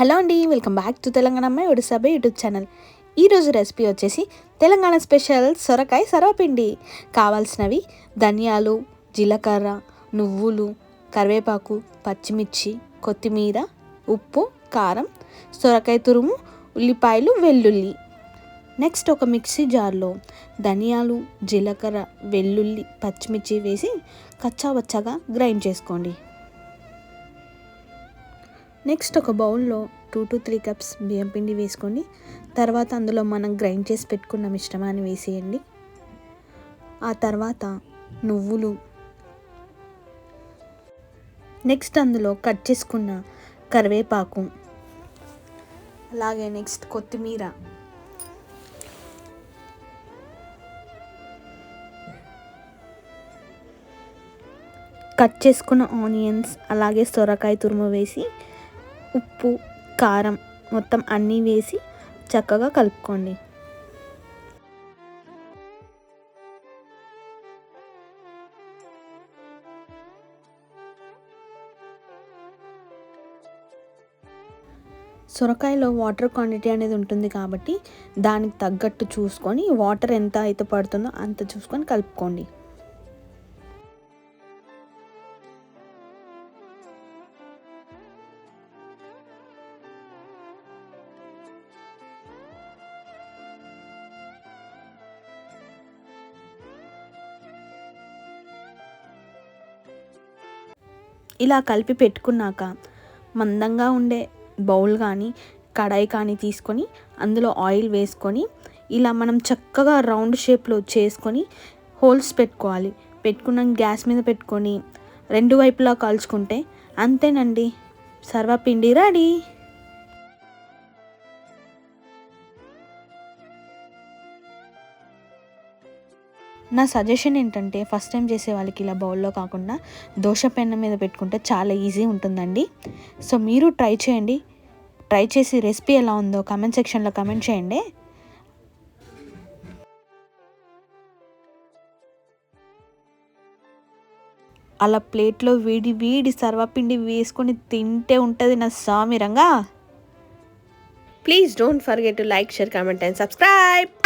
Hello అండి welcome back to Telangana అమ్మాయి ఒడిసాబే యూట్యూబ్ ఛానల్. ఈరోజు రెసిపీ వచ్చేసి తెలంగాణ స్పెషల్ సొరకాయ సర్వపిండి. కావాల్సినవి ధనియాలు జీలకర్ర నువ్వులు కరివేపాకు పచ్చిమిర్చి కొత్తిమీర ఉప్పు కారం సొరకాయ తురుము ఉల్లిపాయలు వెల్లుల్లి. నెక్స్ట్ ఒక మిక్సీ జార్లో ధనియాలు జీలకర్ర వెల్లుల్లి పచ్చిమిర్చి వేసి కచ్చావచ్చాగా గ్రైండ్ చేసుకోండి. నెక్స్ట్ ఒక బౌల్లో టూ టు త్రీ కప్స్ బియ్యం పిండి వేసుకోండి తర్వాత అందులో మనం గ్రైండ్ చేసి పెట్టుకున్న మిశ్రమాన్ని వేసేయండి. ఆ తర్వాత నువ్వులు. నెక్స్ట్ అందులో కట్ చేసుకున్న కరివేపాకు. అలాగే నెక్స్ట్ కొత్తిమీర. కట్ చేసుకున్న ఆనియన్స్ అలాగే సొరకాయ తురుము వేసి ఉప్పు కారం మొత్తం అన్నీ వేసి చక్కగా కలుపుకోండి. సొరకాయలో వాటర్ క్వాంటిటీ అనేది ఉంటుంది కాబట్టి దానికి తగ్గట్టు చూసుకొని వాటర్ ఎంత అయితే పడుతుందో అంత చూసుకొని కలుపుకోండి. ఇలా కలిపి పెట్టుకున్నాక మందంగా ఉండే బౌల్ కానీ కడాయి కానీ తీసుకొని అందులో ఆయిల్ వేసుకొని ఇలా మనం చక్కగా రౌండ్ షేప్లో చేసుకొని హోల్స్ పెట్టుకోవాలి. పెట్టుకున్న గ్యాస్ మీద పెట్టుకొని రెండు వైపులా కాల్చుకుంటే అంతేనండి. సర్వపిండి రెడీ. నా సజెషన్ ఏంటంటే ఫస్ట్ టైం చేసే వాళ్ళకి ఇలా బౌల్లో కాకుండా దోశ పెన్న మీద పెట్టుకుంటే చాలా ఈజీ ఉంటుందండి. సో మీరు ట్రై చేయండి. ట్రై చేసి రెసిపీ ఎలా ఉందో కమెంట్ సెక్షన్లో కమెంట్ చేయండి. అలా ప్లేట్లో వేడి వేడి సర్వపిండి వేసుకొని తింటే ఉంటుంది నా సామిరంగా please don't forget to like share comment and subscribe